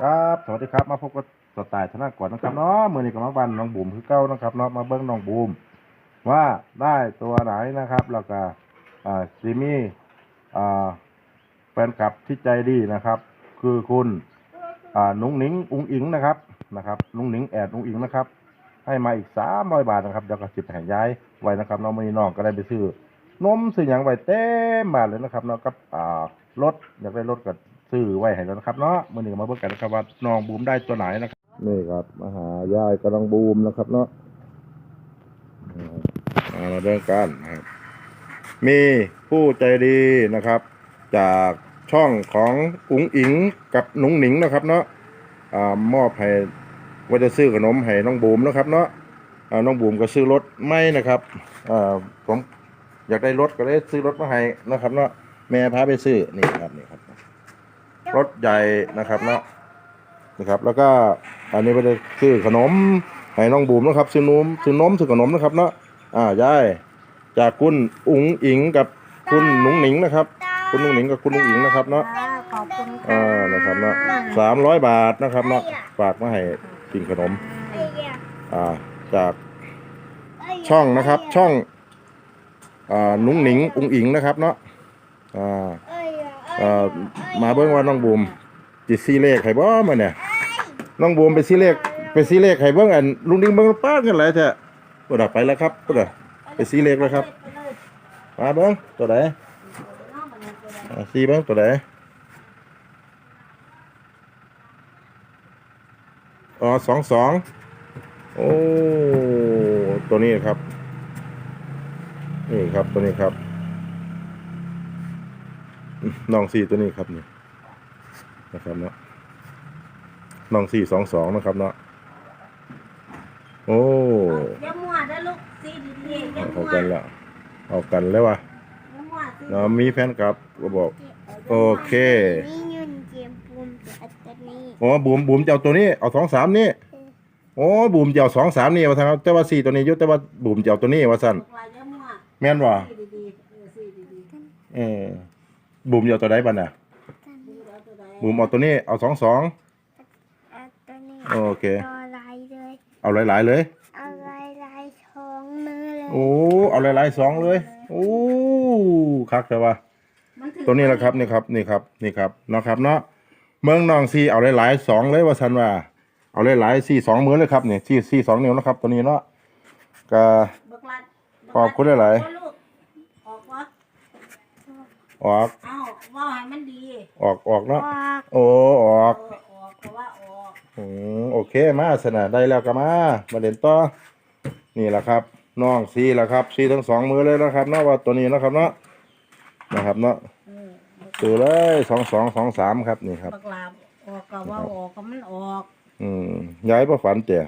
ครับสวัสดีครับมาพบกับสไตล์ธนากรนะครับเนาะมือนี้กับมาบันน้องบูมคือเก้านะครับเนาะมาเบิ้งน้องบูมว่าได้ตัวไหนนะครับแล้วก็อ่าซีมี่อ่าแฟนคลับที่ใจดีนะครับ คือคุณอ่านุ้งหนิงอุ้งอิงนะครับนะครับนุ้งหนิงแอดนุ้งอิงนะครับ ให้มาอีกสามร้อยบาทนะครับเดี๋ยวก็สิบแห่งย้ายไว้นะครับน้องมือนี้น้องก็ได้ไปซื้อนมซื้อหยังไว้เต็มบาเลยนะครับเนาะกับอ่ารถอยากได้รถก็ ซื้อไว้ให้แล้วนะครับเนาะมือหนี้ก็มาเบิ่งกันนะครับว่าน้องบูมได้ตัวไหนนะครับนี่ครับมาหายายกำลังบูมนะครับเนาะอ่ามาเรื่องกันนะครับมีผู้ใจดีนะครับ จากช่องของอุ๋งอิงกับหนุงหนิงนะครับเนาะอ่ามอบให้ว่าจะซื้อขนมให้น้องบูมนะครับ เนาะอ่าน้องบูมก็ซื้อรถไม่นะครับอ่าผมอยากได้รถก็เลยซื้อรถมาให้นะครับ เนาะแม่พาไปซื้อนี่ครับนี่ครับ รถใหญ่นะครับเนาะนะครับ แล้วก็อันนี้ไปจะซื้อขนมให้น้องบูมนะครับซื้อนมซื้อนมซื้อขนมนะครับเนาะอ่ายายจากคุณอุ๋งอิงกับคุณหนุงหนิงนะครับ คุณหนุงหนิงกับคุณหนุงอิงนะครับเนาะค่ะขอบคุณอ่าค่ะนะครับเนาะสามร้อยบาทนะครับเนาะฝากมาให้กินขนมอ่าจากช่องนะครับช่องอ่าหนุงหนิงอุ๋งอิงนะครับเนาะอ่า เอ่อมาเบิ่งว่าน้องบูมจิซีเลขให้บ่มาเนี่ยน้องบูมไปซีเลขไปซีเลขให้เบิ่งอันลุงดิ้งเบิ่งป้ากันหลายแท้ปุ่นน่ะไปแล้วครับปุ่นน่ะไปซีเลขแล้วครับมาเบิ่งตัวไหนซีเบิ่งตัวไหนอ๋อสองสองโอ้ตัวนี้ครับนี่ครับตัวนี้ครับ น้องสี่ตัวนี้ครับนี่นะครับเนาะน้องสี่สองสองนะครับเนาะโอ้อย่ามัวนะลูกซีดีๆอย่ามัเอาวกันละเอากันแล้ววะอย่ามัวสิเนาะมีแฟนคลับก็บอก โอเคนี่เงินเกมภูมิจะอัตนี้อ๋อบูมบูมจะเอาตัวนี้เอาสองสามนี่โอ้บูมจะเอาสองสามนี่ว่าทางแต่ว่าสี่ตัวนี้อยุแต่ว่าบูมจะเอาตัวนี้ว่าสั่นบอกว่าอย่ามัวแม่นว่ะซีดีๆเออซีดีเออ บูมจะเอาตัวไหนบ้าน่ะๆดูแล้วตัวใดบูมเอาตัวนี้เอาสองสองอัตนี้โอเคตัวลายเลย เอาหลายๆเลย เอาลายลายทองมือเลยโอ้เอาหลายๆสองเลยโอ้คักแต่ว่ามันถึงตัวนี้แหละครับนี่ครับนี่ครับนี่ครับเนาะครับเนาะเมืองนองซีเอาหลายๆสองเลยว่าสันว่า เอาหลายๆสี่สองมือเลยครับนี่สี่สี่สองนิ้วนะครับ ตัวนี้เนาะก็บักลัดขอบคุณหลายๆ โอ้ลูกออกวะ ออก เอ้าว่าให้มันดีออกออกเนาะออกโอ้ออกเออออกเพราะว่าออกอืมโอเคมาสนะได้แล้วก็มามาเล่นต่อนี่แหละครับน้องซีแหละครับซีทั้งสองมือเลยนะครับเนาะว่าตัวนี้นะครับเนาะนะครับเนาะเออตัวเลยสองสองสองสามครับนี่ครับ บักลาบออกก็ว่าออกก็มันออกอืมย้ายประฝันแต่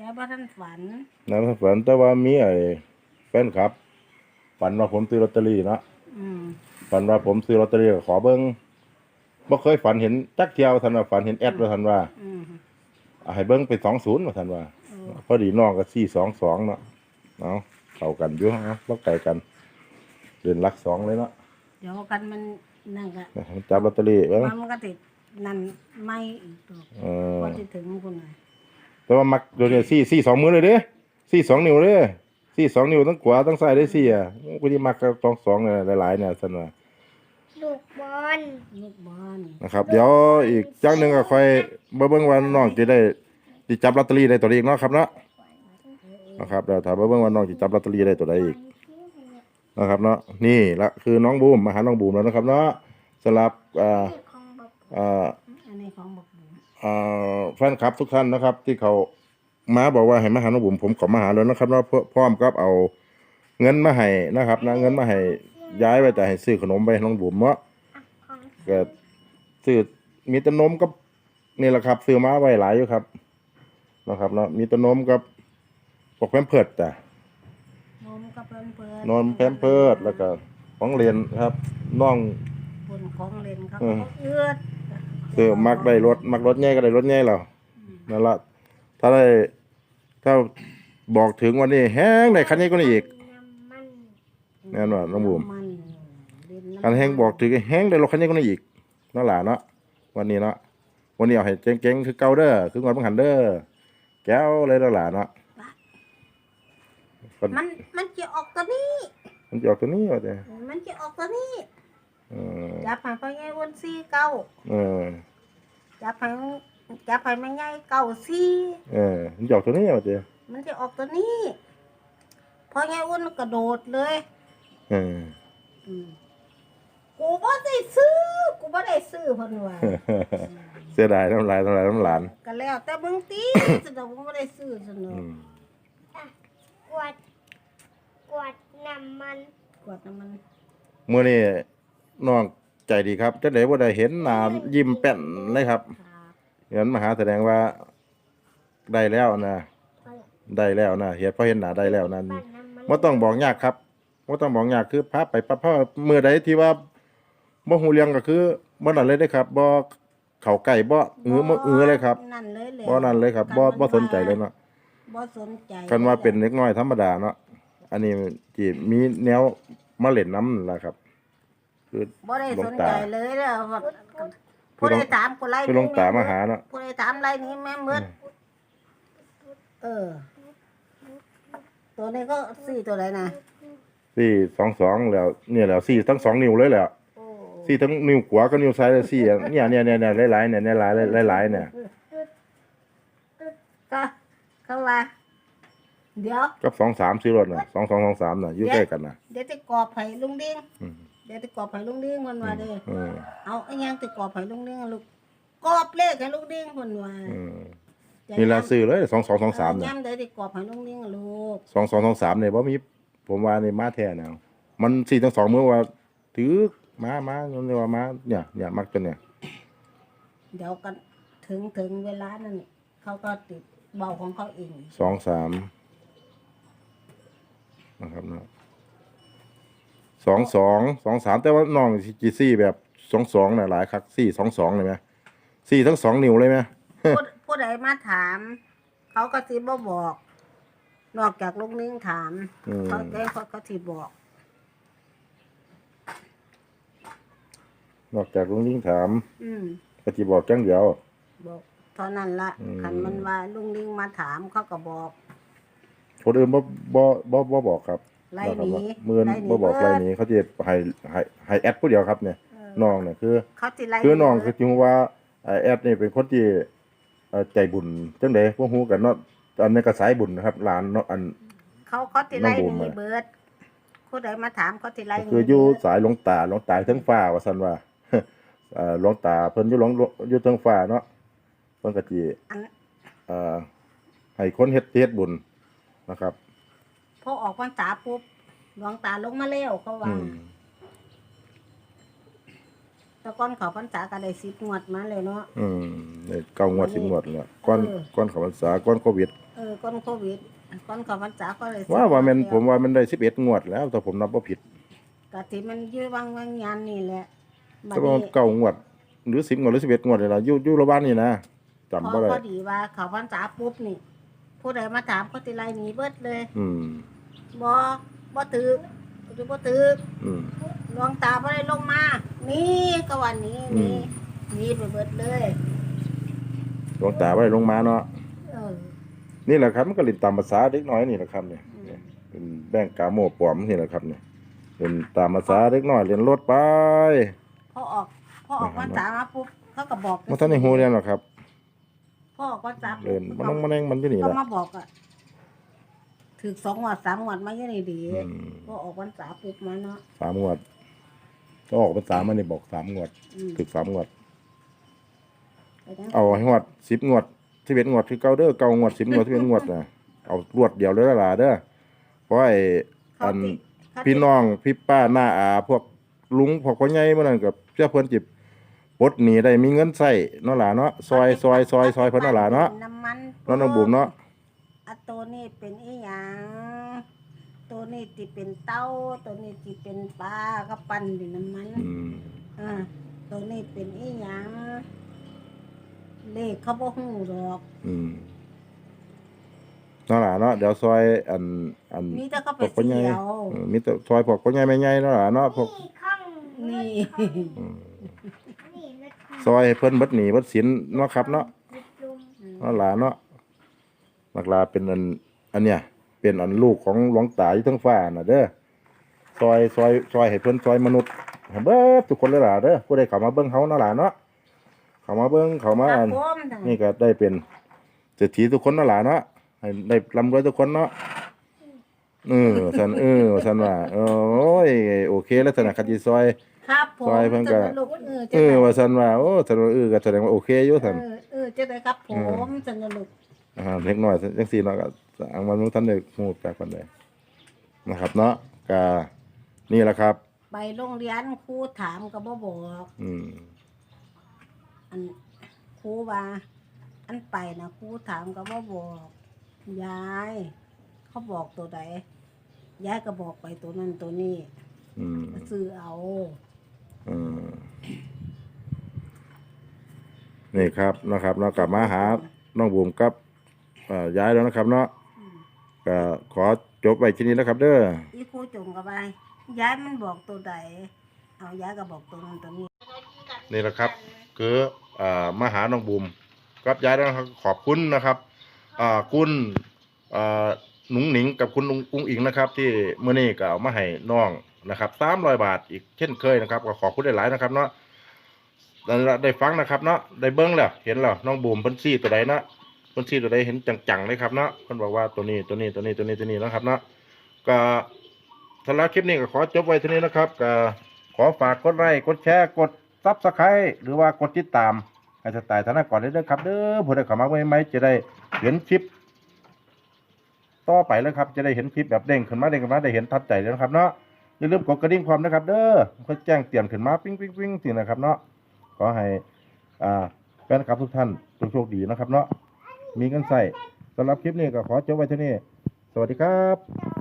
ยายบ่ทันฝันน้ำฝันแต่ว่ามีไอ้แฟนครับฝันว่าผมซื้อลอตเตอรี่เนาะอืม ฝันว่าผมซื้อลอตเตอรี่ก็ขอเบิ้งบ่เคยฝันเห็นจักเที่ยวทันว่าฝันเห็นแอดว่าทันว่าอืมอะให้เบิ้งเป็นสองศูนย์ว่าทันว่าเออพอดีน้องก็สี่สองสองเนาะเอาเข้ากันอยู่ฮะบ่ไกลกัน เดินลักสองเลยเนาะเดี๋ยวกันมันนั่นก็จับลอตเตอรี่เบิ้งมันก็ติดนั่นไม่อีกตัวเออ พอจะถึงคุณหน่อยแต่ว่ามักเดี๋ยวนี้สี่สี่สองมือเลยเด้สี่สองนิ้วเลยสี่สองนิ้วทั้งขวาทั้งซ้ายได้สี่อะกูที่มักกับสองสองเนี่ยหลายๆเนี่ยสันว่า ลูกบอลลูกบอลนะครับ เดี๋ยวอีกจังหนึ่งก็ค่อยเบิ่งว่าน้องจะได้จะจับลอตเตอรี่ได้ตัวใดอีกเนาะครับเนาะนะครับเดี๋ยวถามเบิ่งว่าน้องจะจับลอตเตอรี่ได้ตัวใดอีกนะครับเนาะนี่ละคือน้องบูมมาหาน้องบูมแล้วนะครับเนาะสำหรับอ่าของบักอ่าอันนี้ของบักบุ๋มอ่าแฟนคลับทุกท่านนะครับ ที่เขามาบอกว่าให้มาหาน้องบุ๋มผมขอมาหาแล้วนะครับเนาะเพื่อพร้อมกับเอาเงินมาให้นะครับนะเงินมาให้ ย้ายไว้แต่ให้ซื้อขนมไปให้น้องบุ๋มเนาะของก็ซื้อมีแตะนมกับนี่แหละครับ ซื้อมาไว้หลายอยู่ครับนะครับเนาะมีแตะนมกับพวกแพมเพิร์ดจ้ะนมกับเพิ่นเพิ่นนมแพมเพิร์ดแล้วก็ของเรียนครับน้องบนของเล่นเขาเอก็อบ่เอื้อดซื้อมักได้รถมักรถใหญ่ก็ได้รถใหญ่แล้วนั่นละถ้าได้ถ้าบอกถึงวันนี้แห้งได้คันนี้ก็ได้อีกน้ำมันแน่นอนน้องบูม มันเล่นำคันแห้งบอกถึงแห้งได้รถคันนี้ก็ได้อีกนั่นแหละเนาะวันนี้เนาะวันนี้เอาให้เก่งๆคือเก่าเด้อคืองวดบังหันเด้อแก้วเลยแล้วล่ะเนาะมันมันมันจะออกตัวนี้ มันจะออกตัวนี้ว่าแต่มันจะออกตัวนี้เออจับให้พ่อใหญ่วันสี่เก้าเออจับให้จับให้แม่ใหญ่เก้าสี่เออมันจะออกตัวนี้ว่าแต่มันจะออกตัวนี้พ่อใหญ่อ้วนกระโดดเลย เอออืม กูบ่ได้ซื้อ กูบ่ได้ซื้อเพิ่นว่าเสียดายน้ำลายน้ำลายน้ำหลานก็แล้วแต่มึงตีสนุกบ่ได้ซื้อสนุอืกมกวด กวดน้ำมัน กวดน้ำมันมื้อนี้น้องใจดีครับจังได๋บ่ได้เห็นหน้ายิ้มแป้นเลยครับครับงั้นมาหาแสดงว่า ได้แล้วนะพอละได้แล้วนะเฮ็ดพอเห็นหน้าได้แล้วนั่นปั้นน้ำมันบ่ต้องบอกยากครับบ่ต้องบอกยากคือพาไปปั๊บพามื้อใดที่ว่า บ่ฮู้เรื่องก็คือบ่นั่นเลยเด้อครับบ่เข้าใกล้บ่อือบ่อือเลยครับนั่นเลยแหละบ่นั่นเลยครับบ่บ่สนใจเลยเนาะบ่สนใจคันว่าเป็นเล็กน้อยธรรมดาเนาะอันนี้ที่มีแนวมาเล่นน้ำล่ะครับ คือ บ่ได้หลวสงนตาใจเลยเด้อว่าผู้ผู้หลวใดงถามกูไล่คือหลวงตามาหาเนาะ ผู้ใดถามไล่นี้แม่มืดเออ ตัวนี้ก็สี่ตัวไหนนะ สี่สองสองแล้วเนี่ยแล้วสี่ทั้งสองนิ้วเลยแหละ โอ้สี่ทั้งนิ้วขวากับนิ้วซ้ายเลยสี่อะเนี่ยเนี่ยเนี่ยเนี่ยหลายๆเนี่ยเนี่ยหลายหลายๆเนี่ย ก็เขาว่า เดี๋ยว กับสองสามสี่รถน่ะสองสองสองสามน่ะอยู่ใกล้กันน่ะ เดี๋ยวจะกรอบไผ่ลุงดิ้งอืม เดี๋ยวจะกรอบไผ่ลุงดิ้งมันว่าเด้ออืมเอาไอ้ยังจะกรอบไผ่ลุงดิ้งอะลูกกรอบเลขให้ลุงดิ้งมันว่าอืมนี่ละซื้อเลยสองสองสองสามเนี่ย ย้ำเดี๋ยวจะกรอบไผ่ลุงดิ้งอะลูกสองสองสองสามเนี่ยบ่มีผมว่านี่มาแท้แนวมันสี่ทั้งสองมือว่าถือ มามาเรียกว่ามาเนี่ยเนี่ยมักตัวเนี่ยเดี๋ยวกันถึงถึงเวลานั้นเขาก็ติดเบาของเขาเองสองสามนะครับเนาะสองสองสองสามแต่ว่าน้องจีซี่แบบสองสองน่ะหลายคักสี่สองสองเลยไหมสี่ทั้งสองนิ้วเลยไหมผู้ผู้ใดมาถาม เขาก็สิบ่บอก นอกจากลุงนิ่งถามอืมเขาได้เขาก็สิบอก นอกจากลุงยิ่งถามอืมก็จีบอกจังเดียว บอกเท่านั้นละอืม คันมันว่าลุงนิ่งมาถามเขาก็บอกคนอื่นบ่บ่บ่บ่บอกครับไล่หนีมือนไล่หนีบ่บอกเบิไล่ดหนี้เขาจะให้ให้ให้แอดผู้เดียวครับเนี่ยเออน้องเนี่ยคือ เขาสิไล่คือน้องหคือจริงว่าเอ่อแอดนี่เป็นคนที่เอ่อใจบุญจังไดพวกฮู้กันเนาะอันนี้ก็สายบุญนะครับหลานเนาะอัน เขาเขาสิไล่น้องบูมหนีอะ เบิดผู้ใดมาถามเขาสิไล่หนีคืออยู่เบิดสายหลวงตาหลวงตาเทิงฟ้าว่าซั่นว่าเอ่อหลวงตาเพิ่นอยู่หลวงอยู่เทิงฟ้าเนาะเพิ่นก็สิอันเอ่อให้คนเฮ็ดเฮ็ดบุญนะครับ พอออกพรรษาปุ๊บหลวงตาลงมาแล้วเขาว่าอืมแต่ก่อนเขาพรรษาก็ได้สิบงวดมาเลยเนาะ อืมนี่เก้างวดสิบงวดแล้วก่อนเออ ก่อนเข้าพรรษาก่อนโควิด เออก่อนโควิดก่อนเขาพรรษาก็เลยว่าว่าแม่นสิบงผมว่ามันได้11งวดแล้วถ้าผมนับบ่ผิด กะที่มันอยื้อวังวังยานนี่แหละ บัดแต่ว่านี้เก้างวด หรือ10งวดหรือ11งวดนี่ล่ะอยู่อยู่ระหว่างนี่นะจำพอบ่ได้พอดีว่าเขาพรรษาปุ๊บนี่ ผู้ใดมาถามเขาติไล่หนีเบิดเลยอืม บ่บ่ตึกหรือบ่ตึกอืม หลวงตาบ่ได้ลงมานี่ก็วันนี้อืนี่มหนีไปเบิดเลย หลวงตาบ่ได้ลงมาเนาะเออนี่แหละครับมันก็เล่นตามภาษาเด็กน้อยนี่แหละครับเนี่ยอืมเนี่ยเป็นแบ่งกาโมปลอมนี่แหละครับเนี่ยเป็นตามภาษาเด็กน้อยเรียนรถไป พอออกพอออกพรรษามาปุ๊บเขาก็บอกมันท่านในฮู้เรียนหรอกครับพอออกพรรษาเรีปุ๊ยบนมันต้องมันเองมันอยู่นี่แหก็ละ มาบอกอะถึกสองงวดสามงวดมาอยู่นี่ดีอืม พอออกพรรษาปุ๊บมาเนาะสามงวดก็ออกภาษามันนี่บอกสามงวดอืมถึกสามงวด ไปนะเอาให้งวดสิบงวดสิบเอ็ดงวดคือเก่าเด้อเก่างวดสิบงวดสิบเอ็ดงวดนะเอารวดเดียวเลยละล่ะเด้อเพราะไอ้อัน เขาติพี่น้องพี่ป้าหน้าอาพวกลุงพวกพ่อใหญ่มื้อนั้นกับ เจ้าเพิ่นจิบปลดหนี้ได้มีเงินใช้เนาะล่ะเนาะซอยซอยซอยซอยเพิ่นเนาะล่ะเนาะน้ำมันเนาะน้องบุ๋มเนาะอะตัวนี้เป็นอีหยังตัวนี้ติเป็นเต้า ตัวนี้ติเป็นปลาก็ปั่นดิน้ำมันอืมอ่าตัวนี้เป็นอีหยังเลขเขาบ่ฮู้ดอก อืมเนาะล่ะเนาะเดี๋ยวซอยอันอันมีแต่เขาพไปวกพ่อใหญ่เสียว เออมีแต่ซอยพวกพ่อใหญ่แม่ใหญ่เนาะล่ะเนาะพวก นี่ข้องนี่อืมนี่รถข้องซซอยให้เพิ่นเบิดหนี้เบิดสินเนาะครับเนาะติดลุมอืมเนาะหลานเนาะบักลาเป็นอันอันเนี้ยเป็นอันลูกของหลวงตาอยู่ทั้งฟ้าน่ะเด้อซอยซอยซอยให้เพิ่นซอยมนุษย์ให้เบิดทุกคนเลยล่ะเด้อผู้ใดเข้ามาเบิ่งเฮาเนาะหลานเนาะเข้ามาเบิ่งเข้ามาครัอับนผมจังนี่ก็ได้เป็นเศรษฐีทุกคนเนาะหลานเนาะให้ได้ร่ำรวยทุกคนเนาะ เออสันเออสันว่าโอ้ยโอเคแล้วสนะคันสิซอย ครับผมซอยเพิ่นก็จังลูกเออเออว่าสันว่าโอ้สันว่าเออก็แสดงว่าโอเคอยู่สัน เออเออจะได้ครับผมจังลูกอ่าเล็กน้อยจังซี่เนาะก็อังมันบ่ทันได้ฮู้จักปานใดนะครับ เนาะก็นี่แหละครับ ไปโรงเรียนครูถามก็บ่บอก อืม อันครูว่า อันไปนะครูถามก็บ่บอกยาย เขาบอกตัวใดยายก็บอกไปตัวนั้นตัวนี้อืมซื้อเอาอืมนี่ครับนะครับเนาะกลับมาหาน้องบูมกับเอ่อย้ายแล้วนะครับ เนาะอืมก็ขอจบไว้ที่นี้นะครับ เด้ออีครูจงก็ไปยายมันบอกตัวใดเอายายก็บอกตัวนั้นตัวนี้ นี่แหละครับคืออ่ามาหาน้องบูมกับย้ายแล้วนะครับขอบคุณนะครับอ่าคุณอ่า หนุ่งหนิงกับคุณลุงกุ้งอิงนะครับ ที่เมื่อนี้ก็เอามาให้น้องนะครับสามร้อยบาทอีกเช่นเคยนะครับก็ขอบคุณได้หลายนะครับเนาะได้ได้ฟังนะครับเนาะได้เบิ้งแล้วเห็นแล้วน้องบูมเพิ่นซี่ตัวใดเนาะเพิ่นซี่ตัวใดเห็นจังๆเลยครับเนาะเพิ่นบอกว่าตัวนี้ตัวนี้ตัวนี้ตัวนี้ตัวนี้นะครับเนาะก็สำหรับคลิปนี้ก็ขอจบไว้เท่านี้นะครับก็ขอฝากกดไลค์กดแชร์กดซับสไครต์หรือว่ากดติดตามให้สไตล์ธนากรได้ด้วยครับเด้อผู้ใดเข้ามาใหม่ๆจะได้เห็นคลิป ต่อไปแล้วครับ จะได้เห็นคลิปแบบเด้งขึ้นมาเด้งขึ้นมาได้เห็นทัดใจแล้วนะครับเนาะอย่าลืมกดกระดิ่งความนะครับ เด้อเพื่อแจ้งเตือนขึ้นมาปิ้งปิ้งปิ้งสินะครับเนาะขอให้อ่าแฟนคลับทุกท่านโชคดีนะครับเนาะมีเงินใส่สำหรับคลิปนี้ก็ขอจบไว้เท่านี้ สวัสดีครับ